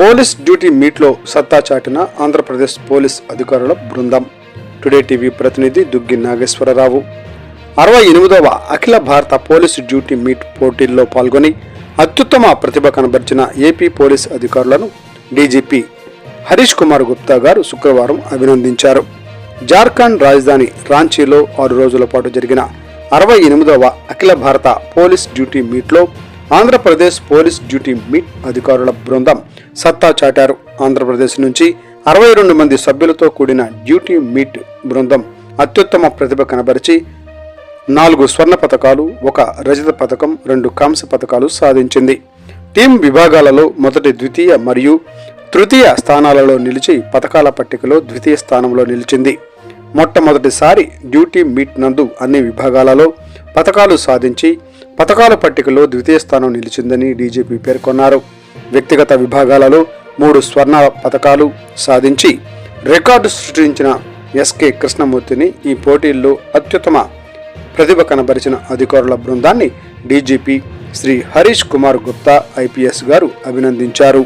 Police duty మీట్లో సత్తా చాటిన ఆంధ్రప్రదేశ్ పోలీస్ అధికారుల బృందం. టుడే టీవీ ప్రతినిధి దుగ్గి నాగేశ్వరరావు. అరవై ఎనిమిదవ అఖిల భారత పోలీస్ డ్యూటీ మీట్ పోటీల్లో పాల్గొని అత్యుత్తమ ప్రతిభ కనబర్చిన ఏపీ పోలీస్ అధికారులను డీజీపీ హరీష్ కుమార్ గుప్తా గారు శుక్రవారం అభినందించారు. జార్ఖండ్ రాజధాని రాంచీలో ఆరు రోజుల పాటు జరిగిన అరవై ఎనిమిదవ అఖిల భారత పోలీస్ డ్యూటీ మీట్లో ఆంధ్రప్రదేశ్ పోలీస్ డ్యూటీ మీట్ అధికారుల బృందం సత్తా చాటారు. ఆంధ్రప్రదేశ్ నుంచి అరవై రెండు మంది సభ్యులతో కూడిన డ్యూటీ మీట్ బృందం అత్యుత్తమ ప్రతిభ కనబరిచి నాలుగు స్వర్ణ పథకాలు ఒక రజత పథకం రెండు కాంస్య పథకాలు సాధించింది. టీం విభాగాలలో మొదటి ద్వితీయ మరియు తృతీయ స్థానాలలో నిలిచి పథకాల పట్టికలో ద్వితీయ స్థానంలో నిలిచింది. మొట్టమొదటిసారి డ్యూటీ మీట్ నందు అన్ని విభాగాలలో పథకాలు సాధించి పథకాల పట్టికలో ద్వితీయ స్థానం నిలిచిందని డీజీపీ పేర్కొన్నారు. వ్యక్తిగత విభాగాలలో మూడు స్వర్ణ పథకాలు సాధించి రికార్డు సృష్టించిన ఎస్కే కృష్ణమూర్తిని ఈ పోటీల్లో అత్యుత్తమ ప్రతిభ కనబరిచిన అధికారుల బృందాన్ని డీజీపీ శ్రీ హరీష్ కుమార్ గుప్తా ఐపీఎస్ గారు అభినందించారు.